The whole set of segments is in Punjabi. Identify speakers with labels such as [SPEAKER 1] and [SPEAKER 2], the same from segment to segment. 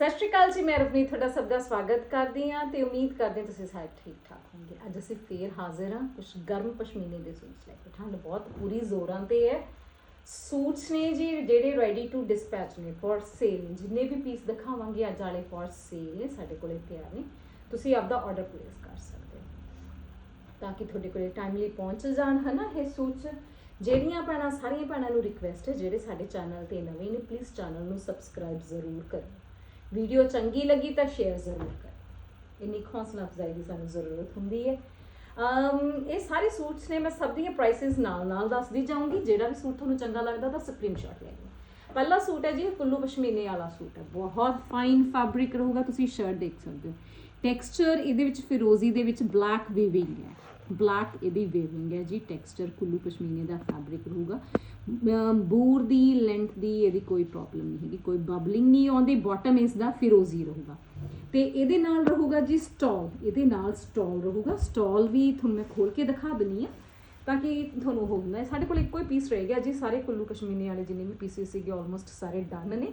[SPEAKER 1] ਸਤਿ ਸ਼੍ਰੀ ਅਕਾਲ ਜੀ, ਮੈਂ ਰਵਨੀਤ ਤੁਹਾਡਾ ਸਭ ਦਾ ਸਵਾਗਤ ਕਰਦੀ ਹਾਂ ਤੇ ਉਮੀਦ ਕਰਦੇ ਹਾਂ ਤੁਸੀਂ ਸਾਰੇ ਠੀਕ ਠਾਕ ਹੋਵੋਗੇ ਅੱਜ ਅਸੀਂ ਫੇਰ ਹਾਜ਼ਰ ਹਾਂ ਕੁਝ ਗਰਮ ਪਸ਼ਮੀਨੇ ਦੇ ਸੂਟਸ ਲੈ ਕੇ। ਠੰਡ ਬਹੁਤ, ਪੂਰੀ ਜ਼ੋਰਾਂ ਤੇ ਹੈ। ਸੂਟਸ ਨੇ ਜੀ ਜਿਹੜੇ ਰੈਡੀ ਟੂ ਡਿਸਪੈਚ ਨੇ ਫॉर ਸੇਲ ਜਿੰਨੇ ਵੀ ਪੀਸ ਦਿਖਾਵਾਂਗੇ ਅੱਜ ਵਾਲੇ ਫॉर ਸੇਲ ਨੇ, ਸਾਡੇ ਕੋਲੇ ਤਿਆਰ ਨੇ। ਤੁਸੀਂ ਆਪਦਾ ਆਰਡਰ ਪਲੇਸ ਕਰ ਸਕਦੇ ਹੋ। ਤਾਂ ਕਿ ਤੁਹਾਡੇ ਕੋਲੇ ਟਾਈਮਲੀ ਪਹੁੰਚ ਜਾਣ, ਹਨਾ ਇਹ ਸੂਟਸ? ਜਿਹੜੀਆਂ ਭੈਣਾਂ, ਸਾਰੀਆਂ ਭੈਣਾਂ ਨੂੰ ਰਿਕਵੈਸਟ ਹੈ, ਜਿਹੜੇ ਸਾਡੇ ਚੈਨਲ ਤੇ ਨਵੇਂ ਨੇ ਪਲੀਜ਼ ਚੈਨਲ ਨੂੰ ਸਬਸਕ੍ਰਾਈਬ ਜ਼ਰੂਰ ਕਰੋ ਵੀਡੀਓ ਚੰਗੀ ਲੱਗੀ ਤਾਂ ਸ਼ੇਅਰ ਜ਼ਰੂਰ ਕਰ। ਇੰਨੀ ਹੌਸਲਾ ਅਫਜ਼ਾਈ ਦੀ ਸਾਨੂੰ ਜ਼ਰੂਰਤ ਹੁੰਦੀ ਹੈ। ਅਮ, ਇਹ ਸਾਰੇ ਸੂਟਸ ਨੇ, ਮੈਂ ਸਭ ਦੀਆਂ ਪ੍ਰਾਈਸਿਸ ਨਾਲ ਨਾਲ ਦੱਸਦੀ ਜਾਊਂਗੀ। ਜਿਹੜਾ ਵੀ ਸੂਟ ਤੁਹਾਨੂੰ ਚੰਗਾ ਲੱਗਦਾ ਤਾਂ ਸਕਰੀਨਸ਼ਾਟ ਲੈ ਲਓ। ਪਹਿਲਾ ਸੂਟ ਹੈ ਜੀ ਕੁੱਲੂ ਪਸ਼ਮੀਨੇ ਵਾਲਾ ਸੂਟ ਹੈ। ਬਹੁਤ ਫਾਈਨ ਫੈਬਰਿਕ ਰਹੂਗਾ, ਤੁਸੀਂ ਸ਼ਰਟ ਦੇਖ ਸਕਦੇ ਹੋ। ਟੈਕਸਚਰ ਇਹਦੇ ਵਿੱਚ ਫਿਰੋਜ਼ੀ ਦੇ ਵਿੱਚ ਬਲੈਕ ਵੀਵਿੰਗ ਹੈ। ਬਲੈਕ ਇਹਦੀ ਵੇਵਿੰਗ ਹੈ ਜੀ, ਟੈਕਸਚਰ ਕੁੱਲੂ ਪਸ਼ਮੀਨੇ ਦਾ ਫੈਬਰਿਕ ਰਹੂਗਾ। ਬੂਰ ਦੀ ਲੈਂਥ ਦੀ ਇਹਦੀ ਕੋਈ ਪ੍ਰੋਬਲਮ ਨਹੀਂ ਹੈਗੀ, ਕੋਈ ਬਬਲਿੰਗ ਨਹੀਂ ਆਉਂਦੀ ਬਾਟਮ ਇਸ ਦਾ ਫਿਰੋਜ਼ੀ ਰਹੂਗਾ। ਤੇ ਇਹਦੇ ਨਾਲ ਰਹੂਗਾ ਜੀ ਸਟਾਲ ਇਹਦੇ ਨਾਲ ਸਟਾਲ ਰਹੂਗਾ। ਸਟਾਲ ਵੀ ਤੁਹਾਨੂੰ ਮੈਂ ਖੋਲ ਕੇ ਦਿਖਾ ਦਿੰਨੀ ਆ ਤਾਂ ਕਿ ਤੁਹਾਨੂੰ ਹੋ ਹੁੰਦਾ ਸਾਡੇ ਕੋਲ ਇੱਕੋ ਹੀ ਪੀਸ ਰਹਿ ਗਿਆ ਜੀ, ਸਾਰੇ ਕੁੱਲੂ ਕਸ਼ਮੀਨੇ ਵਾਲੇ ਜਿੰਨੇ ਵੀ ਪੀਸਿਸ ਸੀਗੇ ਆਲਮੋਸਟ ਸਾਰੇ ਡਨ ਨੇ।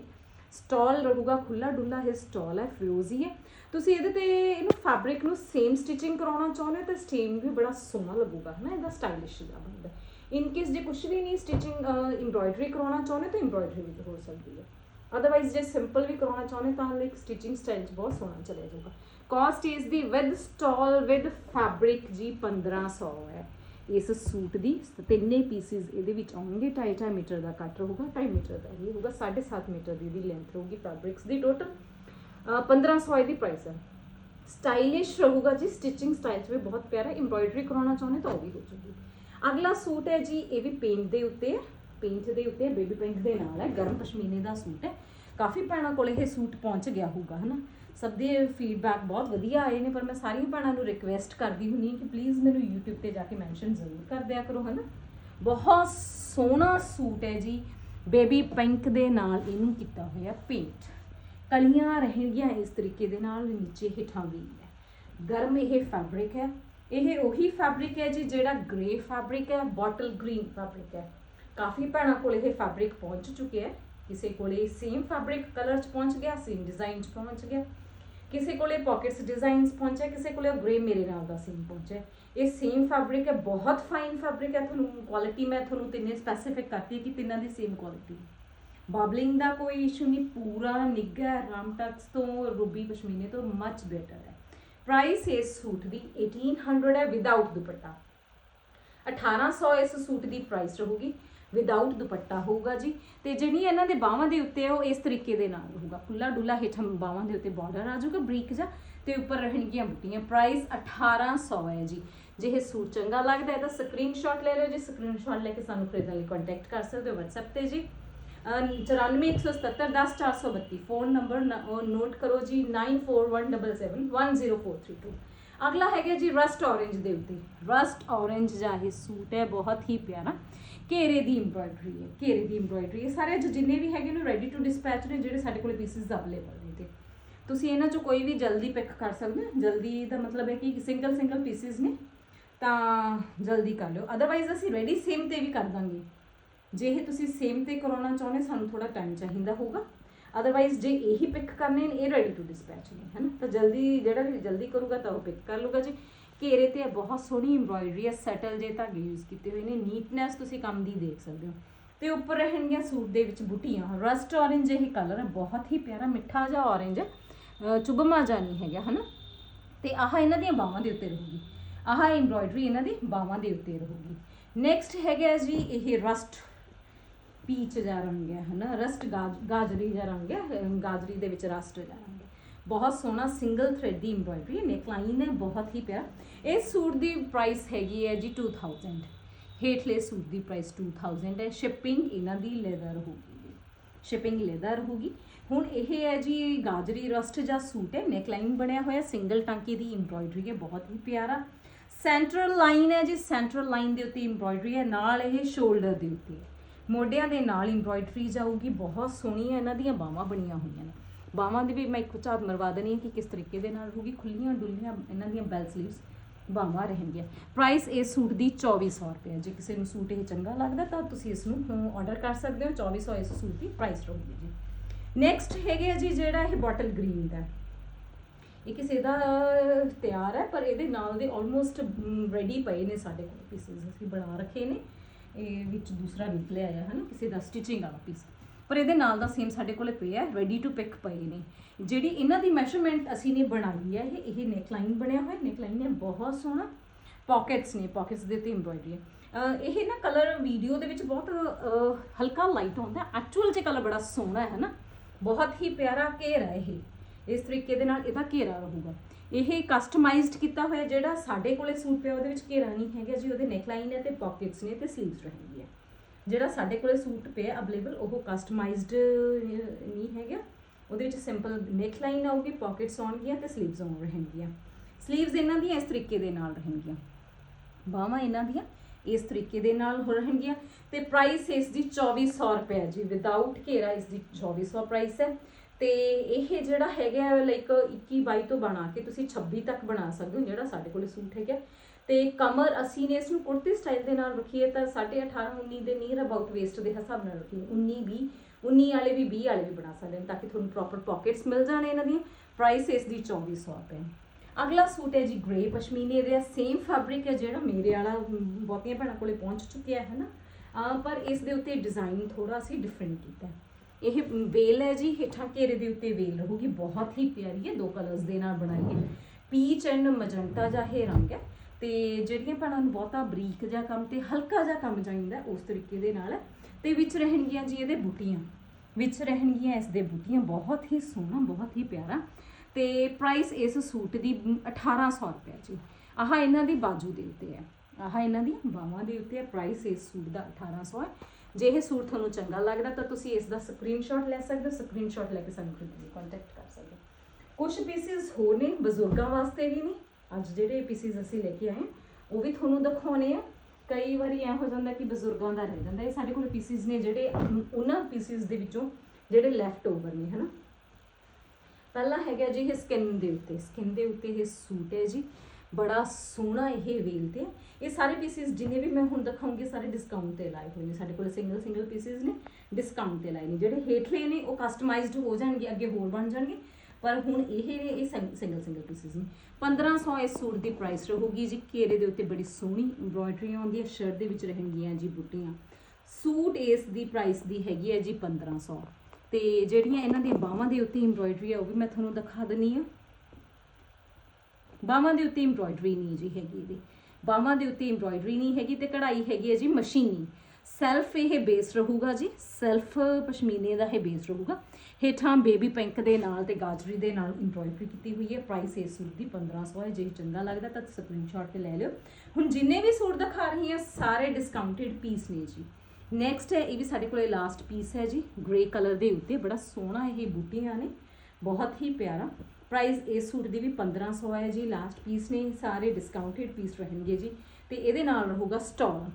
[SPEAKER 1] ਸਟਾਲ ਰਹੂਗਾ ਖੁੱਲਾ ਡੁੱਲਾ ਇਹ ਸਟਾਲ ਹੈ, ਫਿਰੋਜ਼ੀ ਹੈ। ਤੁਸੀਂ ਇਹਦੇ ਤੇ ਇਹਨੂੰ ਫੈਬਰਿਕ ਨੂੰ ਸੇਮ ਸਟਿਚਿੰਗ ਕਰਾਉਣਾ ਚਾਹੁੰਦੇ ਹੋ ਤਾਂ ਸਟੇਮ ਵੀ ਬੜਾ ਸੋਹਣਾ ਲੱਗੂਗਾ ਨਾ ਇਹਦਾ ਸਟਾਈਲਿਸ਼ ਜਿਹਾ ਬਣਦਾ ਇਨ ਕੇਸ ਜੇ ਕੁਝ ਵੀ ਨਹੀਂ ਸਟਿਚਿੰਗ ਐਮਬ੍ਰਾਇਡਰੀ ਕਰਾਉਣਾ ਚਾਹੁੰਦੇ ਤਾਂ ਐਮਬ੍ਰਾਇਡਰੀ ਵੀ ਹੋ ਸਕਦੀ ਹੈ। ਅਦਰਵਾਈਜ਼ ਜੇ ਸਿੰਪਲ ਵੀ ਕਰਾਉਣਾ ਚਾਹੁੰਦੇ ਤਾਂ ਲਾਈਕ ਸਟਿਚਿੰਗ ਸਟਾਈਲ 'ਚ ਬਹੁਤ ਸੋਹਣਾ ਚੱਲਿਆ ਜਾਊਗਾ। ਕਾਸਟ ਇਸ ਦੀ ਵਿਦ ਸਟਾਲ ਵਿਦ ਫੈਬਰਿਕ ਜੀ 1500 ਹੈ। ਇਸ ਸੂਟ ਦੀ ਤਿੰਨੇ ਪੀਸਿਸ ਇਹਦੇ ਵਿੱਚ ਆਉਣਗੇ। 2.5 ਮੀਟਰ ਦਾ ਕੱਟ ਰਹੂਗਾ 2.5 ਮੀਟਰ ਦਾ ਇਹ ਹੋਊਗਾ 7.5 ਮੀਟਰ ਦੀ ਇਹਦੀ ਲੈਂਥ ਰਹੂਗੀ ਫੈਬਰਿਕਸ ਦੀ ਟੋਟਲ 1500 ਇਹਦੀ ਪ੍ਰਾਈਸ ਹੈ। ਸਟਾਈਲਿਸ਼ ਰਹੂਗਾ ਜੀ ਸਟਿਚਿੰਗ ਸਟਾਈਲ 'ਚ ਵੀ ਬਹੁਤ ਪਿਆਰਾ ਐਮਬ੍ਰਾਇਡਰੀ ਕਰਾਉਣਾ ਚਾਹੁੰਦੇ ਤਾਂ ਉਹ ਵੀ ਹੋ ਜੂਗੀ ਅਗਲਾ ਸੂਟ ਹੈ ਜੀ, ਇਹ ਵੀ ਪੇਂਟ ਦੇ ਉੱਤੇ ਪੇਂਟ ਦੇ ਉੱਤੇ ਬੇਬੀ ਪਿੰਕ ਦੇ ਨਾਲ ਹੈ, ਗਰਮ ਪਸ਼ਮੀਨੇ ਦਾ ਸੂਟ ਹੈ। ਕਾਫੀ ਭੈਣਾਂ ਕੋਲ ਇਹ ਸੂਟ ਪਹੁੰਚ ਗਿਆ ਹੋਊਗਾ, ਹਨਾ? ਸਭ ਦੇ ਫੀਡਬੈਕ ਬਹੁਤ ਵਧੀਆ ਆਏ ਨੇ, ਪਰ ਮੈਂ ਸਾਰੀਆਂ ਭੈਣਾਂ ਨੂੰ ਰਿਕਵੈਸਟ ਕਰਦੀ ਹੁੰਨੀ ਕਿ ਪਲੀਜ਼ ਮੈਨੂੰ YouTube ਤੇ ਜਾ ਕੇ ਮੈਂਸ਼ਨ ਜ਼ਰੂਰ ਕਰ ਦਿਆ ਕਰੋ, ਹਨਾ? ਬਹੁਤ ਸੋਹਣਾ ਸੂਟ ਹੈ ਜੀ। ਬੇਬੀ ਪਿੰਕ ਦੇ ਨਾਲ ਇਹਨੂੰ ਕੀਤਾ ਹੋਇਆ ਪੇਂਟ ਕਲੀਆਂ ਰਹਿਣਗੀਆਂ ਇਸ ਤਰੀਕੇ ਦੇ ਨਾਲ, ਨੀਚੇ ਹੇਠਾਂ ਵੀ ਹੈ। ਗਰਮ ਇਹ ਫੈਬਰਿਕ ਹੈ। ਇਹ ਉਹੀ ਫੈਬਰਿਕ ਹੈ ਜੀ ਜਿਹੜਾ ਗ੍ਰੇ ਫੈਬਰਿਕ ਹੈ ਬੋਟਲ ਗ੍ਰੀਨ ਫੈਬਰਿਕ ਹੈ। ਕਾਫੀ ਭੈਣਾਂ ਕੋਲ ਇਹ ਫੈਬਰਿਕ ਪਹੁੰਚ ਚੁੱਕਿਆ ਹੈ। ਕਿਸੇ ਕੋਲੇ ਸੇਮ ਫੈਬਰਿਕ ਕਲਰ ਚ ਪਹੁੰਚ ਗਿਆ ਸੇਮ ਡਿਜ਼ਾਈਨ ਚ ਪਹੁੰਚ ਗਿਆ। ਕਿਸੇ ਕੋਲੇ ਪਾਕਟਸ ਡਿਜ਼ਾਈਨਸ ਪਹੁੰਚਿਆ, ਕਿਸੇ ਕੋਲੇ ਗ੍ਰੇ ਮੇਰੇ ਨਾਲ ਦਾ ਸੇਮ ਪਹੁੰਚਿਆ। ਇਹ ਸੇਮ ਫੈਬਰਿਕ ਹੈ, ਬਹੁਤ ਫਾਈਨ ਫੈਬਰਿਕ ਹੈ। ਤੁਹਾਨੂੰ ਕੁਆਲਿਟੀ ਮੈਂ ਤੁਹਾਨੂੰ ਤਿੰਨੇ ਸਪੈਸੀਫਿਕ ਕਰਤੀ ਕਿ ਤਿੰਨਾਂ ਦੀ ਸੇਮ ਕੁਆਲਿਟੀ ਬਬਲਿੰਗ ਦਾ ਕੋਈ ਇਸ਼ੂ ਨਹੀਂ, ਪੂਰਾ ਨਿੱਘਾ ਰਾਮਟਕਸ ਤੋਂ ਰੂਬੀ ਪਸ਼ਮੀਨੇ ਤੋਂ ਮੱਚ ਬੈਟਰ ਹੈ। ਪ੍ਰਾਈਸ ਇਸ ਸੂਟ ਦੀ 1800 ਹੈ ਵਿਦਆਊਟ ਦੁਪੱਟਾ। 1800 ਇਸ ਸੂਟ ਦੀ ਪ੍ਰਾਈਸ ਰਹੂਗੀ। ਵਿਦਆਊਟ ਦੁਪੱਟਾ ਹੋਊਗਾ ਜੀ। ਤੇ ਜਿਹੜੀ ਇਹਨਾਂ ਦੇ ਬਾਹਾਂ ਦੇ ਉੱਤੇ ਹੈ ਉਹ ਇਸ ਤਰੀਕੇ ਦੇ ਨਾਲ ਹੋਊਗਾ। ਖੁੱਲਾ ਡੁੱਲਾ ਹੇਠਾਂ ਬਾਹਾਂ ਦੇ ਉੱਤੇ ਬਾਰਡਰ ਆ ਜਾਊਗਾ, ਬਰੀਕ ਜਿਹਾ, ਤੇ ਉੱਪਰ ਰਹਿਣਗੀਆਂ ਬੁੱਟੀਆਂ। ਪ੍ਰਾਈਸ 1800 ਹੈ ਜੀ। ਜੇ ਇਹ ਸੂਟ ਚੰਗਾ ਲੱਗਦਾ ਹੈ ਤਾਂ ਸਕਰੀਨਸ਼ਾਟ ਲੈ ਲਓ ਜੀ। ਸਕਰੀਨਸ਼ਾਟ ਲੈ ਕੇ ਸਾਨੂੰ ਖਰੀਦਣ ਲਈ ਕੰਟੈਕਟ ਕਰ ਸਕਦੇ ਹੋ WhatsApp ਤੇ ਜੀ। 9417710432 ਫੋਨ ਨੰਬਰ ਨੋਟ ਕਰੋ ਜੀ 9417710432 ਅਗਲਾ ਹੈਗਾ ਜੀ ਰਸਟ ਔਰੇਂਜ ਦੇ ਉੱਤੇ। ਰਸਟ ਔਰੇਂਜ ਜਾਂ ਇਹ ਸੂਟ ਹੈ, ਬਹੁਤ ਹੀ ਪਿਆਰਾ। ਘੇਰੇ ਦੀ ਐਮਬ੍ਰਾਇਡਰੀ ਹੈ, ਘੇਰੇ ਦੀ ਐਮਬ੍ਰਾਇਡਰੀ ਹੈ। ਸਾਰੇ ਜੋ ਜਿੰਨੇ ਵੀ ਹੈਗੇ ਨੇ ਰੈਡੀ ਟੂ ਡਿਸਪੈਚ ਨੇ, ਜਿਹੜੇ ਸਾਡੇ ਕੋਲ ਪੀਸਿਸ ਅਵੇਲੇਬਲ ਨੇ ਤੇ ਤੁਸੀਂ ਇਹਨਾਂ ਚੋਂ ਕੋਈ ਵੀ ਜਲਦੀ ਪਿਕ ਕਰ ਸਕਦੇ ਹੋ। ਜਲਦੀ ਦਾ ਮਤਲਬ ਹੈ ਕਿ ਸਿੰਗਲ ਸਿੰਗਲ ਪੀਸਿਸ ਨੇ, ਤਾਂ ਜਲਦੀ ਕਰ ਲਿਓ। ਅਦਰਵਾਈਜ਼ ਅਸੀਂ ਰੈਡੀ ਸੇਮ ਤੇ ਵੀ ਕਰ ਦਾਂਗੇ। ਜੇ ਇਹ ਤੁਸੀਂ ਸੇਮ ਤੇ ਕਰਾਉਣਾ ਚਾਹੁੰਦੇ, ਸਾਨੂੰ ਥੋੜਾ ਟਾਈਮ ਚਾਹੀਦਾ ਹੋਊਗਾ। ਅਦਰਵਾਈਜ਼ ਜੇ ਇਹੀ ਪਿਕ ਕਰਨੇ ਨੇ, ਇਹ ਰੈਡੀ ਟੂ ਡਿਸਪੈਚ ਨੇ, ਹਨਾ? ਤਾਂ ਜਲਦੀ, ਜਿਹੜਾ ਵੀ ਜਲਦੀ ਕਰੂਗਾ ਤਾਂ ਉਹ ਪਿਕ ਕਰ ਲੂਗਾ ਜੀ। ਘੇਰੇ ਤੇ ਬਹੁਤ ਸੋਹਣੀ ਐਮਬ੍ਰਾਇਡਰੀ ਹੈ ਸੈਟਲ ਜੇ ਧਾਗੇ ਯੂਜ਼ ਕੀਤੇ ਹੋਏ ਨੇ ਨੀਟਨੈਸ ਤੁਸੀਂ ਕੰਮ ਦੀ ਦੇਖ ਸਕਦੇ ਹੋ। ਤੇ ਉੱਪਰ ਰਹਿਣਗੀਆਂ ਸੂਟ ਦੇ ਵਿੱਚ ਬੁਟੀਆਂ ਰਸਟ ਔਰੇਂਜ ਇਹ ਕਲਰ ਹੈ, ਬਹੁਤ ਹੀ ਪਿਆਰਾ, ਮਿੱਠਾ ਜਿਹਾ ਔਰੇਂਜ ਹੈ ਚੁਬਮਾ ਜਿਹਾ ਨਹੀਂ ਹੈਗਾ, ਹਨਾ? ਤੇ ਆਹ ਇਹਨਾਂ ਦੀਆਂ ਬਾਹਾਂ ਦੇ ਉੱਤੇ ਰਹੂਗੀ। ਆਹ ਐਮਬ੍ਰਾਇਡਰੀ ਇਹਨਾਂ ਦੀ ਬਾਹਾਂ ਦੇ ਉੱਤੇ ਰਹੂਗੀ। ਨੈਕਸਟ ਹੈਗਾ ਜੀ, ਇਹ ਰਸਟ ਪੀਚ ਜਾ ਰੰਗ ਹੈ, ਹਨਾ? ਰਸਟ ਗਾਜਰੀ ਜਿਹਾ ਰੰਗ ਹੈ ਗਾਜਰੀ ਦੇ ਵਿੱਚ ਰਸਟ ਜਾ ਰੰਗ ਹੈ। ਬਹੁਤ ਸੋਹਣਾ ਸਿੰਗਲ ਥ੍ਰੈਡ ਦੀ ਐਮਬ੍ਰਾਇਡਰੀ ਹੈ ਨੈਕਲਾਈਨ ਹੈ, ਬਹੁਤ ਹੀ ਪਿਆਰਾ। ਇਸ ਸੂਟ ਦੀ ਪ੍ਰਾਈਸ ਹੈਗੀ ਹੈ ਜੀ 2000 ਹੇਠਲੇ ਸੂਟ ਦੀ ਪ੍ਰਾਈਸ 2000 ਹੈ। ਸ਼ਿਪਿੰਗ ਇਹਨਾਂ ਦੀ ਲੈਦਰ ਹੋਊਗੀ ਸ਼ਿਪਿੰਗ ਲੈਦਰ ਹੋਊਗੀ। ਹੁਣ ਇਹ ਹੈ ਜੀ ਗਾਜਰੀ ਰਸਟ ਜਾਂ ਸੂਟ ਹੈ ਨੈਕਲਾਈਨ ਬਣਿਆ ਹੋਇਆ ਸਿੰਗਲ ਟਾਂਕੇ ਦੀ ਐਮਬ੍ਰਾਇਡਰੀ ਹੈ, ਬਹੁਤ ਹੀ ਪਿਆਰਾ। ਸੈਂਟਰਲ ਲਾਈਨ ਹੈ ਜੀ ਸੈਂਟਰਲ ਲਾਈਨ ਦੇ ਉੱਤੇ ਐਮਬ੍ਰਾਇਡਰੀ ਹੈ, ਨਾਲ ਇਹ ਸ਼ੋਲਡਰ ਦੇ ਉੱਤੇ। ਮੋਢਿਆਂ ਦੇ ਨਾਲ ਐਮਬ੍ਰਾਇਡਰੀ ਜਾਊਗੀ, ਬਹੁਤ ਸੋਹਣੀ ਹੈ ਇਹਨਾਂ ਦੀਆਂ ਬਾਹਾਂ ਬਣੀਆਂ ਹੋਈਆਂ ਨੇ। ਬਾਹਾਂ ਦੀ ਵੀ ਮੈਂ ਇੱਕ ਝਾਤ ਮਰਵਾ ਦੇਣੀ ਹੈ ਕਿ ਕਿਸ ਤਰੀਕੇ ਦੇ ਨਾਲ ਹੋਊਗੀ। ਖੁੱਲੀਆਂ ਡੁੱਲੀਆਂ ਇਹਨਾਂ ਦੀਆਂ ਬੈਲ ਸਲੀਵਸ ਬਾਹਾਂ ਰਹਿਣਗੀਆਂ। ਪ੍ਰਾਈਸ ਇਸ ਸੂਟ ਦੀ 2400 ਰੁਪਏ ਜੇ ਕਿਸੇ ਨੂੰ ਸੂਟ ਇਹ ਚੰਗਾ ਲੱਗਦਾ ਤਾਂ ਤੁਸੀਂ ਇਸ ਨੂੰ ਆਰਡਰ ਕਰ ਸਕਦੇ ਹੋ? 2400 ਇਸ ਸੂਟ ਦੀ ਪ੍ਰਾਈਸ ਰਹੂਗੀ ਜੀ। ਨੈਕਸਟ ਹੈਗੇ ਆ ਜੀ ਜਿਹੜਾ ਇਹ ਬੋਟਲ ਗ੍ਰੀਨ ਦਾ। ਇਹ ਕਿਸੇ ਦਾ ਤਿਆਰ ਹੈ, ਪਰ ਇਹਦੇ ਨਾਲ ਦੇ ਆਲਮੋਸਟ ਰੈਡੀ ਪਏ ਨੇ ਸਾਡੇ ਕੋਲ ਪੀਸਸ ਅਸੀਂ ਬਣਾ ਰੱਖੇ ਨੇ। ਇਹ ਵਿੱਚ ਦੂਸਰਾ ਨਿਕਲਿਆ ਹੈ ਹਨਾ? ਕਿਸੇ ਦਾ ਸਟਿਚਿੰਗ ਵਾਲਾ ਪੀਸ ਪਰ ਇਹਦੇ ਨਾਲ ਦਾ ਸੇਮ ਸਾਡੇ ਕੋਲੇ ਪਿਆ ਹੈ ਰੈਡੀ ਟੂ ਪਿਕ ਪਏ ਨੇ। ਜਿਹੜੀ ਇਹਨਾਂ ਦੀ ਮੈਜ਼ਰਮੈਂਟ ਅਸੀਂ ਨੇ ਬਣਾਈ ਹੈ ਇਹ ਇਹ ਨੈਕਲਾਈਨ ਬਣਿਆ ਹੋਇਆ ਨੈਕਲਾਈਨ ਹੈ ਬਹੁਤ ਸੋਹਣਾ ਪਾਕਟਸ ਨੇ ਪਾਕਟਸ ਦੇ ਤੇ ਐਮਬ੍ਰੋਇਡਰੀ ਹੈ ਇਹ ਨਾ ਕਲਰ ਵੀਡੀਓ ਦੇ ਵਿੱਚ ਬਹੁਤ ਹਲਕਾ ਲਾਈਟ ਹੁੰਦਾ ਐਕਚੁਅਲ ਜੇ ਕਲਰ ਬੜਾ ਸੋਹਣਾ ਹੈ ਨਾ, ਬਹੁਤ ਹੀ ਪਿਆਰਾ ਘੇਰਾ ਇਹ। ਇਸ ਤਰੀਕੇ ਦੇ ਨਾਲ ਇਹਦਾ ਘੇਰਾ ਰਹੂਗਾ। ਇਹ ਕਸਟਮਾਈਜ਼ਡ ਕੀਤਾ ਹੋਇਆ ਜਿਹੜਾ ਸਾਡੇ ਕੋਲੇ ਸੂਟ ਪਿਆ, ਉਹਦੇ ਵਿੱਚ ਘੇਰਾ ਨਹੀਂ ਹੈਗਾ ਜੀ, ਉਹਦੇ ਨੈਕਲਾਈਨ ਹੈ ਤੇ ਪਾਕਟਸ ਨੇ ਤੇ ਸਲੀਵਸ ਰਹਿਣਗੀਆਂ ਜਿਹੜਾ ਸਾਡੇ ਕੋਲੇ ਸੂਟ ਪਿਆ ਅਵੇਲੇਬਲ ਉਹ ਕਸਟਮਾਈਜ਼ਡ ਨਹੀਂ ਹੈਗਾ। ਉਹਦੇ ਵਿੱਚ ਸਿੰਪਲ ਨੈਕਲਾਈਨ ਆਊਗੀ ਪਾਕਟਸ ਆਉਣਗੀਆਂ ਤੇ ਸਲੀਵਸ ਆਉਣ ਰਹਿਣਗੀਆਂ। ਸਲੀਵਸ ਇਹਨਾਂ ਦੀਆਂ ਇਸ ਤਰੀਕੇ ਦੇ ਨਾਲ ਰਹਿਣਗੀਆਂ। ਬਾਹਾਂ ਇਹਨਾਂ ਦੀਆਂ ਇਸ ਤਰੀਕੇ ਦੇ ਨਾਲ ਹੋ ਰਹਿਣਗੀਆਂ। ਤੇ ਪ੍ਰਾਈਸ ਇਸ ਦੀ 2400 ਰੁਪਏ ਜੀ। ਵਿਦਆਊਟ ਘੇਰਾ ਇਸ ਦੀ 2400 ਪ੍ਰਾਈਸ ਹੈ। ਤੇ ਇਹ ਜਿਹੜਾ ਹੈਗਾ ਲਾਈਕ 21 22 ਤੋਂ ਬਣਾ ਕੇ ਤੁਸੀਂ 26 ਤੱਕ ਬਣਾ ਸਕਦੇ ਹੋ, ਜਿਹੜਾ ਸਾਡੇ ਕੋਲ ਸੂਟ ਹੈਗਾ। ਤੇ ਕਮਰ ਅਸੀਂ ਨੇ ਇਸ ਨੂੰ ਕੁੜਤੀ ਸਟਾਈਲ ਦੇ ਨਾਲ ਰੱਖੀਏ ਹੈ ਤਾਂ 18.5 19 ਦੇ ਨੀਅਰ ਅਬਾਊਟ ਵੇਸਟ ਦੇ ਹਿਸਾਬ ਨਾਲ ਰੱਖੀਏ ਹੈ। 19 20 19 ਵਾਲੇ ਵੀ 20 ਵਾਲੇ ਵੀ ਬਣਾ ਸਕਦੇ ਹੋ ਤਾਂ ਕਿ ਤੁਹਾਨੂੰ ਪ੍ਰੋਪਰ ਪਾਕਟਸ ਮਿਲ ਜਾਣ ਇਹਨਾਂ ਦੀਆਂ। ਪ੍ਰਾਈਸ ਇਸ ਦੀ 2400 ਰੁਪਏ। ਅਗਲਾ ਸੂਟ ਹੈ ਜੀ ਗ੍ਰੇ ਪਸ਼ਮੀਨੇ ਦੇ ਸੇਮ ਫੈਬਰਿਕ ਹੈ ਜਿਹੜਾ ਮੇਰੇ ਵਾਲਾ ਬਹੁਤੀਆਂ ਭੈਣਾਂ ਕੋਲੇ ਪਹੁੰਚ ਚੁੱਕਿਆ ਹੈ ਨਾ ਪਰ ਇਸ ਦੇ ਉੱਤੇ ਡਿਜ਼ਾਈਨ ਥੋੜਾ ਅਸੀਂ ਡਿਫਰੈਂਟ ਕੀਤਾ ਇਹ ਵੇਲ ਹੈ ਜੀ। ਹੇਠਾਂ ਘੇਰੇ ਦੇ ਉੱਤੇ ਵੇਲ ਰਹੂਗੀ। ਬਹੁਤ ਹੀ ਪਿਆਰੀ ਹੈ। ਦੋ ਕਲਰਸ ਦੇ ਨਾਲ ਬਣਾਈ ਹੈ। ਪੀਚ ਐਂਡ ਮਜੰਟਾ ਜਿਹਾ ਇਹ ਰੰਗ ਹੈ। ਤੇ ਜਿਹੜੀਆਂ ਭੈਣਾਂ ਨੂੰ ਬਹੁਤਾ ਬਰੀਕ ਜਿਹਾ ਕੰਮ ਤੇ ਹਲਕਾ ਜਿਹਾ ਕੰਮ ਚਾਹੀਦਾ ਉਸ ਤਰੀਕੇ ਦੇ ਨਾਲ ਹੈ। ਤੇ ਵਿੱਚ ਰਹਿਣਗੀਆਂ ਜੀ ਇਹਦੇ ਬੂਟੀਆਂ, ਵਿੱਚ ਰਹਿਣਗੀਆਂ ਇਸ ਦੇ ਬੂਟੀਆਂ, ਬਹੁਤ ਹੀ ਸੋਹਣਾ, ਬਹੁਤ ਹੀ ਪਿਆਰਾ, ਤੇ ਪ੍ਰਾਈਸ ਇਸ ਸੂਟ ਦੀ 1800 ਰੁਪਏ ਜੀ। ਆਹ ਇਹਨਾਂ ਦੀ ਬਾਜੂ ਦੇ ਉੱਤੇ ਹੈ। ਆਹ ਇਹਨਾਂ ਦੀ ਬਾਹਾਂ ਦੇ ਉੱਤੇ ਹੈ। ਪ੍ਰਾਈਸ ਇਸ ਸੂਟ ਦਾ 1800 ਹੈ। ਜੇ ਇਹ ਸੂਟ ਤੁਹਾਨੂੰ ਚੰਗਾ ਲੱਗਦਾ ਤਾਂ ਤੁਸੀਂ ਇਸ ਦਾ ਸਕਰੀਨਸ਼ਾਟ ਲੈ ਸਕਦੇ ਹੋ। ਸਕਰੀਨਸ਼ਾਟ ਲੈ ਕੇ ਸਾਨੂੰ ਖਰੀਦਣ ਲਈ ਕੰਟੈਕਟ ਕਰ ਸਕਦੇ ਹੋ। ਕੁਝ ਪੀਸਿਸ ਹੋਰ ਨੇ, ਬਜ਼ੁਰਗਾਂ ਵਾਸਤੇ ਵੀ ਨੇ। ਅੱਜ ਜਿਹੜੇ ਪੀਸਿਸ ਅਸੀਂ ਲੈ ਕੇ ਆਏ, ਉਹ ਵੀ ਤੁਹਾਨੂੰ ਦਿਖਾਉਣੇ ਆ। ਕਈ ਵਾਰੀ ਐ ਹੋ ਜਾਂਦਾ ਕਿ ਬਜ਼ੁਰਗਾਂ ਦਾ ਰਹਿ ਜਾਂਦਾ ਇਹ ਸਾਡੇ ਕੋਲ ਪੀਸਿਸ ਨੇ ਜਿਹੜੇ, ਉਹਨਾਂ ਪੀਸਿਸ ਦੇ ਵਿੱਚੋਂ ਜਿਹੜੇ ਲੈਫਟ ਓਵਰ ਨੇ, ਹਨਾ? ਪਹਿਲਾ ਹੈਗਾ ਜੀ ਇਹ ਸਕਿਨ ਦੇ ਉੱਤੇ ਸਕਿਨ ਦੇ ਉੱਤੇ ਇਹ ਸੂਟ ਹੈ ਜੀ। ਬੜਾ ਸੋਹਣਾ ਇਹ ਵੇਲ ਤੇ। ਹੈ। ਇਹ ਸਾਰੇ ਪੀਸਿਸ ਜਿੰਨੇ ਵੀ ਮੈਂ ਹੁਣ ਦਿਖਾਉਂਗੀ, ਸਾਰੇ ਡਿਸਕਾਊਂਟ ਤੇ ਲਾਏ ਹੋਏ ਨੇ। ਸਾਡੇ ਕੋਲ ਸਿੰਗਲ ਸਿੰਗਲ ਪੀਸਿਸ ਨੇ ਡਿਸਕਾਊਂਟ ਤੇ ਲਾਏ ਨੇ। ਜਿਹੜੇ ਹੇਠਲੇ ਨੇ, ਉਹ ਕਸਟਮਾਈਜ਼ਡ ਹੋ ਜਾਣਗੇ, ਅੱਗੇ ਹੋਰ ਬਣ ਜਾਣਗੇ। ਪਰ ਹੁਣ ਇਹ ਨੇ ਇਹ ਸਿੰਗਲ ਸਿੰਗਲ ਪੀਸਿਸ ਨੇ। 1500 ਇਸ ਸੂਟ ਦੀ ਪ੍ਰਾਈਸ ਰਹੂਗੀ ਜੀ। ਘੇਰੇ ਦੇ ਉੱਤੇ ਬੜੀ ਸੋਹਣੀ ਐਮਬ੍ਰੋਇਡਰੀ ਆਉਂਦੀ ਹੈ ਸ਼ਰਟ ਦੇ ਵਿੱਚ ਰਹਿਣਗੀਆਂ ਜੀ ਬੁੱਟੀਆਂ। ਸੂਟ ਇਸ ਦੀ ਪ੍ਰਾਈਸ ਦੀ ਹੈਗੀ ਹੈ ਜੀ 1500 ਤੇ ਜਿਹੜੀਆਂ ਇਹਨਾਂ ਦੀਆਂ ਬਾਹਾਂ ਦੇ ਉੱਤੇ ਐਮਬ੍ਰੋਇਡਰੀ ਆ, ਉਹ ਵੀ ਮੈਂ ਤੁਹਾਨੂੰ ਦਿਖਾ ਦਿੰਨੀ ਆ। ਬਾਹਾਂ ਦੇ ਉੱਤੇ ਐਮਬ੍ਰੋਇਡਰੀ ਨਹੀਂ ਜੀ ਹੈਗੀ ਇਹਦੀ। ਬਾਹਾਂ ਦੇ ਉੱਤੇ ਐਮਬ੍ਰੋਇਡਰੀ ਨਹੀਂ ਹੈਗੀ ਤੇ ਕਢਾਈ ਹੈਗੀ ਹੈ ਜੀ ਮਸ਼ੀਨੀ। ਸੈਲਫ ਇਹ ਬੇਸ ਰਹੂਗਾ ਜੀ, ਸੈਲਫ ਪਸ਼ਮੀਨੇ ਦਾ ਇਹ ਬੇਸ ਰਹੂਗਾ। ਹੇਠਾਂ ਬੇਬੀ ਪਿੰਕ ਦੇ ਨਾਲ ਤੇ ਗਾਜਰੀ ਦੇ ਨਾਲ ਐਮਬ੍ਰੋਇਡਰੀ ਕੀਤੀ ਹੋਈ ਹੈ। ਪ੍ਰਾਈਸ ਇਸ ਸੂਟ ਦੀ 1500 ਹੈ, ਜੇ ਚੰਗਾ ਲੱਗਦਾ ਤਾਂ ਸਕਰੀਨਸ਼ਾਟ ਤੇ ਲੈ ਲਿਓ। ਹੁਣ ਜਿੰਨੇ ਵੀ ਸੂਟ ਦਿਖਾ ਰਹੀ ਹਾਂ, ਸਾਰੇ ਡਿਸਕਾਊਂਟਡ ਪੀਸ ਨੇ ਜੀ। ਨੈਕਸਟ ਹੈ, ਇਹ ਵੀ ਸਾਡੇ ਕੋਲੇ ਲਾਸਟ ਪੀਸ ਹੈ ਜੀ। ਗ੍ਰੇ ਕਲਰ ਦੇ ਉੱਤੇ ਬੜਾ ਸੋਹਣਾ ਇਹ ਬੂਟੀਆਂ ਨੇ। ਬਹੁਤ ਹੀ ਪਿਆਰਾ। ਪ੍ਰਾਈਸ ਇਸ ਸੂਟ ਦੀ ਵੀ 1500 ਹੈ ਜੀ। ਲਾਸਟ ਪੀਸ ਨੇ ਸਾਰੇ ਡਿਸਕਾਊਂਟਡ ਪੀਸ ਰਹਿਣਗੇ ਜੀ। ਤੇ ਇਹਦੇ ਨਾਲ ਰਹੂਗਾ ਸਟਾਲ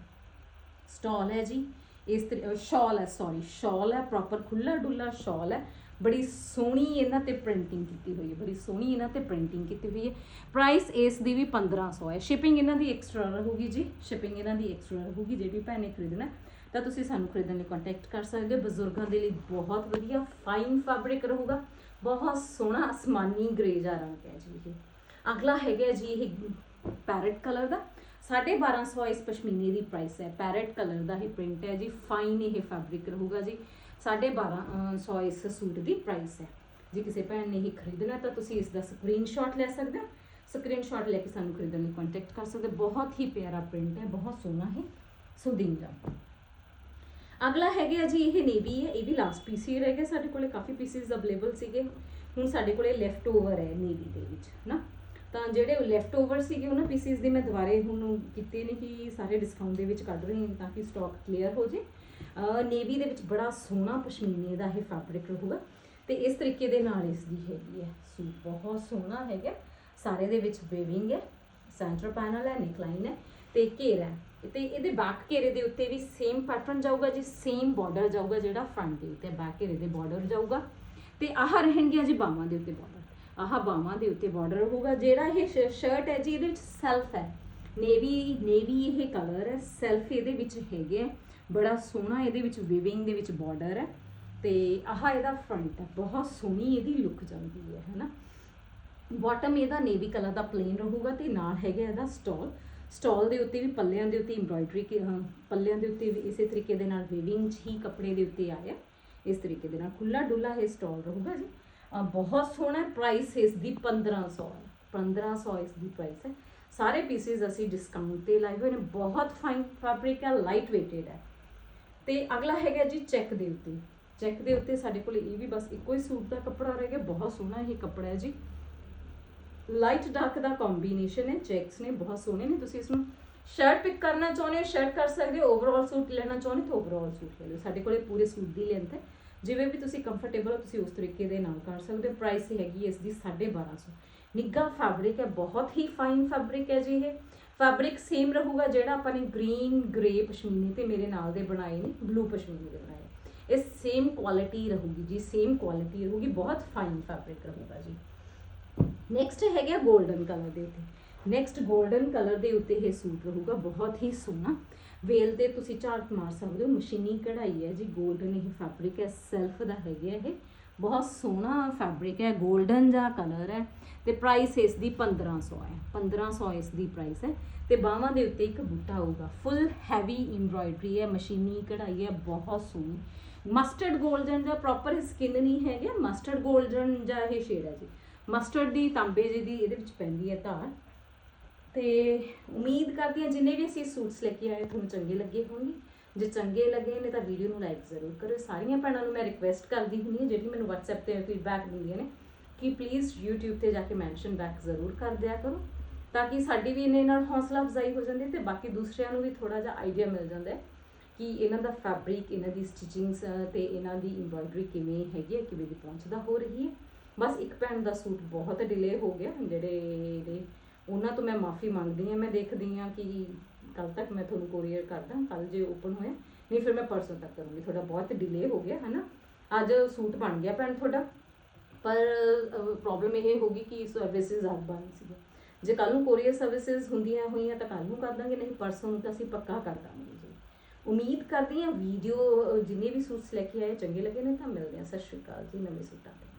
[SPEAKER 1] ਸਟਾਲ ਹੈ ਜੀ। ਇਸ ਸ਼ਾਲ ਹੈ ਸੌਰੀ ਸ਼ਾਲ ਹੈ ਪ੍ਰੋਪਰ ਖੁੱਲਾ ਡੁੱਲਾ ਸ਼ਾਲ ਹੈ। ਬੜੀ ਸੋਹਣੀ ਇਹਨਾਂ ਤੇ ਪ੍ਰਿੰਟਿੰਗ ਕੀਤੀ ਹੋਈ ਹੈ, ਬੜੀ ਸੋਹਣੀ ਇਹਨਾਂ ਤੇ ਪ੍ਰਿੰਟਿੰਗ ਕੀਤੀ ਹੋਈ ਹੈ। ਪ੍ਰਾਈਸ ਇਸ ਦੀ ਵੀ 1500 ਹੈ। ਸ਼ਿਪਿੰਗ ਇਹਨਾਂ ਦੀ ਐਕਸਟਰਾ ਰਹੂਗੀ ਜੀ। ਸ਼ਿਪਿੰਗ ਇਹਨਾਂ ਦੀ ਐਕਸਟਰਾ ਰਹੂਗੀ, ਜਿਹੜੀ ਭੈਣ ਨੇ ਖਰੀਦਣਾ ਤਾਂ ਤੁਸੀਂ ਸਾਨੂੰ ਖਰੀਦਣ ਲਈ ਕੰਟੈਕਟ ਕਰ ਸਕਦੇ ਹੋ। ਬਜ਼ੁਰਗਾਂ ਦੇ ਲਈ ਬਹੁਤ ਵਧੀਆ ਫਾਈਨ ਫੈਬਰਿਕ ਰਹੂਗਾ। ਬਹੁਤ ਸੋਹਣਾ ਅਸਮਾਨੀ ਗ੍ਰੇ ਜਿਹਾ ਰੰਗ ਹੈ ਜੀ ਇਹ। ਅਗਲਾ ਹੈਗਾ ਜੀ ਇਹ ਪੈਰਟ ਕਲਰ ਦਾ। 1250 ਇਸ ਪਸ਼ਮੀਨੇ ਦੀ ਪ੍ਰਾਈਸ ਹੈ। ਪੈਰਟ ਕਲਰ ਦਾ ਹੀ ਪ੍ਰਿੰਟ ਹੈ ਜੀ। ਫਾਈਨ ਇਹ ਫੈਬਰਿਕ ਰਹੂਗਾ ਜੀ। 1250 ਇਸ ਸੂਟ ਦੀ ਪ੍ਰਾਈਸ ਹੈ। ਜੇ ਕਿਸੇ ਭੈਣ ਨੇ ਇਹ ਖਰੀਦਣਾ ਤਾਂ ਤੁਸੀਂ ਇਸ ਦਾ ਸਕਰੀਨਸ਼ਾਟ ਲੈ ਸਕਦੇ ਹੋ। ਸਕਰੀਨਸ਼ਾਟ ਲੈ ਕੇ ਸਾਨੂੰ ਖਰੀਦਣ ਲਈ ਕੰਟੈਕਟ ਕਰ ਸਕਦੇ ਹੋ। ਬਹੁਤ ਹੀ ਪਿਆਰਾ ਪ੍ਰਿੰਟ ਹੈ। ਬਹੁਤ ਸੋਹਣਾ ਹੈ। ਸੋ ਦਿਨ ਅਗਲਾ ਹੈਗਾ ਜੀ, ਇਹ ਨੇਵੀ ਹੈ। ਇਹ ਵੀ ਲਾਸਟ ਪੀਸ ਹੀ ਰਹਿ ਗਿਆ। ਸਾਡੇ ਕੋਲੇ ਕਾਫੀ ਪੀਸਿਸ ਅਵੇਲੇਬਲ ਸੀਗੇ। ਹੁਣ ਸਾਡੇ ਕੋਲੇ ਲੈਫਟ ਓਵਰ ਹੈ ਨੇਵੀ ਦੇ ਵਿੱਚ, ਨਾ? ਤਾਂ ਜਿਹੜੇ ਲੈਫਟ ਓਵਰ ਸੀਗੇ, ਉਹਨਾਂ ਪੀਸਿਸ ਦੀ ਮੈਂ ਦੁਬਾਰੇ ਹੁਣ ਕੀਤੇ ਨੇ ਕਿ ਸਾਰੇ ਡਿਸਕਾਊਂਟ ਦੇ ਵਿੱਚ ਕੱਢ ਰਹੀ ਹਾਂ ਤਾਂ ਕਿ ਸਟਾਕ ਕਲੀਅਰ ਹੋ ਜੇ। ਨੇਵੀ ਦੇ ਵਿੱਚ ਬੜਾ ਸੋਹਣਾ ਪਸ਼ਮੀਨੇ ਦਾ ਇਹ ਫੈਬਰਿਕ ਰਹੂਗਾ ਤੇ ਇਸ ਤਰੀਕੇ ਦੇ ਨਾਲ ਇਸ ਦੀ ਹੈਗੀ ਹੈ ਸੂਟ, ਬਹੁਤ ਸੋਹਣਾ ਹੈਗਾ। ਸਾਰੇ ਦੇ ਵਿੱਚ ਵੇਵਿੰਗ ਹੈ ਸੈਂਟਰ ਪੈਨਲ ਹੈ ਨੈਕਲਾਈਨ ਹੈ ਤੇ ਘੇਰਾ ਹੈ। ਤੇ ਇਹਦੇ ਬੈਕ ਘੇਰੇ ਦੇ ਉੱਤੇ ਵੀ ਸੇਮ ਪੈਟਰਨ ਜਾਊਗਾ ਜੀ ਸੇਮ ਬਾਰਡਰ ਜਾਊਗਾ ਜਿਹੜਾ ਫਰੰਟ ਦੇ ਉੱਤੇ ਬੈਕ ਘੇਰੇ ਦੇ ਬਾਰਡਰ ਜਾਊਗਾ। ਤੇ ਆਹ ਰਹਿਣਗੀਆਂ ਜੀ ਬਾਹਾਂ ਦੇ ਉੱਤੇ ਬਾਰਡਰ ਆਹ ਬਾਹਾਂ ਦੇ ਉੱਤੇ ਬਾਰਡਰ ਹੋਊਗਾ, ਜਿਹੜਾ ਇਹ ਸ਼ਰਟ ਹੈ ਜੀ, ਇਹਦੇ ਵਿੱਚ ਸੈਲਫ ਹੈ। ਨੇਵੀ ਨੇਵੀ ਇਹ ਕਲਰ ਹੈ ਸੈਲਫ ਇਹਦੇ ਵਿੱਚ ਹੈਗੇ ਹੈ ਬੜਾ ਸੋਹਣਾ ਇਹਦੇ ਵਿੱਚ ਵੀਵਿੰਗ ਦੇ ਵਿੱਚ ਬਾਰਡਰ ਹੈ। ਤੇ ਆਹ ਇਹਦਾ ਫਰੰਟ ਹੈ, ਬਹੁਤ ਸੋਹਣੀ ਇਹਦੀ ਲੁੱਕ ਜਾਂਦੀ ਹੈ, ਹੈਨਾ। ਬਾਟਮ ਇਹਦਾ ਨੇਵੀ ਕਲਰ ਦਾ ਪਲੇਨ ਰਹੂਗਾ ਤੇ ਨਾਲ ਹੈਗਾ ਇਹਦਾ ਸਟਾਲ ਸਟਾਲ ਦੇ ਉੱਤੇ ਵੀ ਪੱਲਿਆਂ ਦੇ ਉੱਤੇ ਐਮਬ੍ਰਾਇਡਰੀ ਪੱਲਿਆਂ ਦੇ ਉੱਤੇ ਵੀ ਇਸੇ ਤਰੀਕੇ ਦੇ ਨਾਲ ਵੀਵਿੰਗ ਹੀ ਕੱਪੜੇ ਦੇ ਉੱਤੇ ਆਇਆ। ਇਸ ਤਰੀਕੇ ਦੇ ਨਾਲ ਖੁੱਲਾ ਡੁੱਲਾ ਇਹ ਸਟਾਲ ਰਹੂਗਾ ਜੀ। ਬਹੁਤ ਸੋਹਣਾ ਪ੍ਰਾਈਸ ਇਸ ਦੀ 1500 ਹੈ। 1500 ਇਸ ਦੀ ਪ੍ਰਾਈਸ ਹੈ। ਸਾਰੇ ਪੀਸਿਸ ਅਸੀਂ ਡਿਸਕਾਊਂਟ ਤੇ ਲਾਏ ਹੋਏ ਨੇ, ਬਹੁਤ ਫਾਈਨ ਫੈਬਰਿਕ ਹੈ ਲਾਈਟ weighted ਹੈ। ਤੇ ਅਗਲਾ ਹੈਗਾ ਜੀ ਚੈੱਕ ਦੇ ਉੱਤੇ। ਚੈੱਕ ਦੇ ਉੱਤੇ ਸਾਡੇ ਕੋਲ ਇਹ ਵੀ ਬਸ ਇੱਕੋ ਹੀ ਸੂਟ ਦਾ ਕੱਪੜਾ ਰਹਿ ਗਿਆ, ਬਹੁਤ ਸੋਹਣਾ ਇਹ ਕੱਪੜਾ ਹੈ ਜੀ। ਲਾਈਟ ਡਾਰਕ ਦਾ ਕੰਬੀਨੇਸ਼ਨ ਹੈ ਚੈਕਸ ਨੇ, ਬਹੁਤ ਸੋਹਣੇ ਨੇ। ਤੁਸੀਂ ਇਸ ਨੂੰ ਸ਼ਰਟ ਪਿਕ ਕਰਨਾ ਚਾਹੁੰਦੇ ਹੋ ਸ਼ਰਟ ਕਰ ਸਕਦੇ ਹੋ ਓਵਰਆਲ ਸੂਟ ਲੈਣਾ ਚਾਹੁੰਦੇ ਹੋ ਓਵਰਆਲ ਸੂਟ ਲੈ ਲਓ। ਸਾਡੇ ਕੋਲੇ ਪੂਰੇ ਸੂਟ ਦੀ ਲੈਂਥ ਹੈ। ਜਿਵੇਂ ਵੀ ਤੁਸੀਂ ਕੰਫਰਟੇਬਲ ਹੋ, ਤੁਸੀਂ ਉਸ ਤਰੀਕੇ ਦੇ ਨਾਲ ਕਰ ਸਕਦੇ ਹੋ। ਪ੍ਰਾਈਸ ਹੈਗੀ ਇਸ ਦੀ 1250 ਨਿੱਘਾ ਫੈਬਰਿਕ ਹੈ, ਬਹੁਤ ਹੀ ਫਾਈਨ ਫੈਬਰਿਕ ਹੈ ਜੀ ਇਹ। ਫੈਬਰਿਕ ਸੇਮ ਰਹੂਗਾ ਜਿਹੜਾ ਆਪਾਂ ਨੇ ਗ੍ਰੀਨ ਗ੍ਰੇ ਪਸ਼ਮੀਨੇ ਤੇ ਮੇਰੇ ਨਾਲ ਦੇ ਬਣਾਏ ਨੇ ਬਲੂ ਪਸ਼ਮੀਨੇ ਦੇ ਬਣਾਏ। ਇਹ ਸੇਮ ਕੁਆਲਿਟੀ ਰਹੂਗੀ ਜੀ ਸੇਮ ਕੁਆਲਿਟੀ ਰਹੂਗੀ, ਬਹੁਤ ਫਾਈਨ ਫੈਬਰਿਕ ਰਹੂਗਾ ਜੀ। ਨੈਕਸਟ ਹੈਗਾ 골ਡਨ ਕਲਰ ਦੇ ਉੱਤੇ। ਨੈਕਸਟ 골ਡਨ ਕਲਰ ਦੇ ਉੱਤੇ ਇਹ ਸੂਟ ਰਹੂਗਾ, ਬਹੁਤ ਹੀ ਸੋਹਣਾ। ਵੇਲ ਤੇ ਤੁਸੀਂ ਝਾਟ ਮਾਰ ਸਕਦੇ ਹੋ। ਮਸ਼ੀਨੀ ਕਢਾਈ ਹੈ ਜੀ 골ਡਨ ਇਹ ਫੈਬਰਿਕ ਹੈ ਸੈਲਫ ਦਾ ਹੈਗਾ ਇਹ। ਬਹੁਤ ਸੋਹਣਾ ਫੈਬਰਿਕ ਹੈ 골ਡਨ ਜਾਂ ਕਲਰ ਹੈ ਤੇ ਪ੍ਰਾਈਸ ਇਸ ਦੀ 1500 ਹੈ। 1500 ਇਸ ਦੀ ਪ੍ਰਾਈਸ ਹੈ ਤੇ ਬਾਹਾਂ ਦੇ ਉੱਤੇ ਇੱਕ ਬੂਟਾ ਹੋਊਗਾ। ਫੁੱਲ ਹੈਵੀ ਐਮਬ੍ਰੋਇਡਰੀ ਹੈ, ਮਸ਼ੀਨੀ ਕਢਾਈ ਹੈ, ਬਹੁਤ ਸੋਹਣੀ। ਮਸਟਰਡ 골ਡਨ ਜਾਂ ਪ੍ਰੋਪਰ ਸਕਿਨ ਨਹੀਂ ਹੈਗਾ। ਮਸਟਰਡ 골ਡਨ ਜਾਂ ਇਹ ਸ਼ੇਡ ਹੈ ਜੀ। ਮਸਟਰਡ ਦੀ ਤਾਂਬੇ ਜੀ ਦੀ ਇਹਦੇ ਵਿੱਚ ਪੈਂਦੀ ਹੈ ਧਾਰ। ਤੇ ਉਮੀਦ ਕਰਦੀ ਹਾਂ ਜਿੰਨੇ ਵੀ ਅਸੀਂ ਸੂਟਸ ਲੈ ਕੇ ਆਏ, ਤੁਹਾਨੂੰ ਚੰਗੇ ਲੱਗੇ ਹੋਣਗੇ। ਜੇ ਚੰਗੇ ਲੱਗੇ ਨੇ ਤਾਂ ਵੀਡੀਓ ਨੂੰ ਲਾਈਕ ਜ਼ਰੂਰ ਕਰੋ ਸਾਰੀਆਂ ਭੈਣਾਂ ਨੂੰ ਮੈਂ ਰਿਕੁਐਸਟ ਕਰਦੀ ਹੁੰਦੀ ਹਾਂ ਜਿਹੜੀ ਮੈਨੂੰ WhatsApp ਤੇ ਫੀਡਬੈਕ ਦਿੰਦੀਆਂ ਨੇ, ਕਿ ਪਲੀਜ਼ YouTube ਤੇ ਜਾ ਕੇ ਮੈਂਸ਼ਨ ਬੈਕ ਜ਼ਰੂਰ ਕਰ ਦਿਆ ਕਰੋ, ਤਾਂ ਕਿ ਸਾਡੀ ਵੀ ਇਹਨੇ ਨਾਲ ਹੌਸਲਾ ਅਫਜ਼ਾਈ ਹੋ ਜਾਂਦੀ ਤੇ ਬਾਕੀ ਦੂਸਰਿਆਂ ਨੂੰ ਵੀ ਥੋੜਾ ਜਿਹਾ ਆਈਡੀਆ ਮਿਲ ਜਾਂਦਾ ਕਿ ਇਹਨਾਂ ਦਾ ਫੈਬਰਿਕ ਇਹਨਾਂ ਦੀ ਸਟਿਚਿੰਗਸ ਤੇ ਇਹਨਾਂ ਦੀ ਐਮਬ੍ਰਾਇਡਰੀ ਕਿਵੇਂ ਹੈਗੀ ਹੈ, ਕਿਵੇਂ ਦੀ ਪਹੁੰਚਦਾ ਹੋ ਰਹੀ ਹੈ। ਬਸ ਇੱਕ ਭੈਣ ਦਾ ਸੂਟ ਬਹੁਤ ਡਿਲੇ ਹੋ ਗਿਆ ਜਿਹੜੇ ਉਹਨਾਂ ਤੋਂ ਮੈਂ ਮਾਫੀ ਮੰਗਦੀ ਹਾਂ, ਮੈਂ ਦੇਖਦੀ ਹਾਂ ਕਿ ਕੱਲ ਤੱਕ ਮੈਂ ਤੁਹਾਨੂੰ ਕੋਰੀਅਰ ਕਰਦਾ ਕੱਲ ਜੇ ਓਪਨ ਹੋਇਆ, ਨਹੀਂ ਫਿਰ ਮੈਂ ਪਰਸੋਂ ਤੱਕ ਕਰੂੰਗੀ। ਤੁਹਾਡਾ ਬਹੁਤ ਡਿਲੇ ਹੋ ਗਿਆ, ਹਨਾ? ਅੱਜ ਸੂਟ ਬਣ ਗਿਆ ਭੈਣ ਤੁਹਾਡਾ। ਪਰ ਪ੍ਰੋਬਲਮ ਇਹ ਹੋ ਗਈ ਕਿ ਸਰਵਿਸਿਜ਼ ਅੱਜ ਬੰਦ ਸੀ ਜੇ ਕੱਲ ਨੂੰ ਕੋਰੀਅਰ ਸਰਵਿਸਿਜ਼ ਹੁੰਦੀਆਂ ਹੋਈਆਂ ਤਾਂ ਕੱਲ ਨੂੰ ਕਰ ਦਾਂਗੇ, ਨਹੀਂ ਪਰਸੋਂ ਨੂੰ ਤਾਂ ਅਸੀਂ ਪੱਕਾ ਕਰ ਦਾਂਗੇ ਜੀ। ਉਮੀਦ ਕਰਦੀ ਹਾਂ ਵੀਡੀਓ ਜਿੰਨੇ ਵੀ ਸੂਟਸ ਲੈ ਕੇ ਆਏ, ਚੰਗੇ ਲੱਗੇ ਨੇ ਤਾਂ ਮਿਲਦੇ ਹਾਂ। ਸਤਿ ਸ਼੍ਰੀ ਅਕਾਲ ਜੀ, ਨਵੇਂ ਸੂਟਾਂ ਤੇ।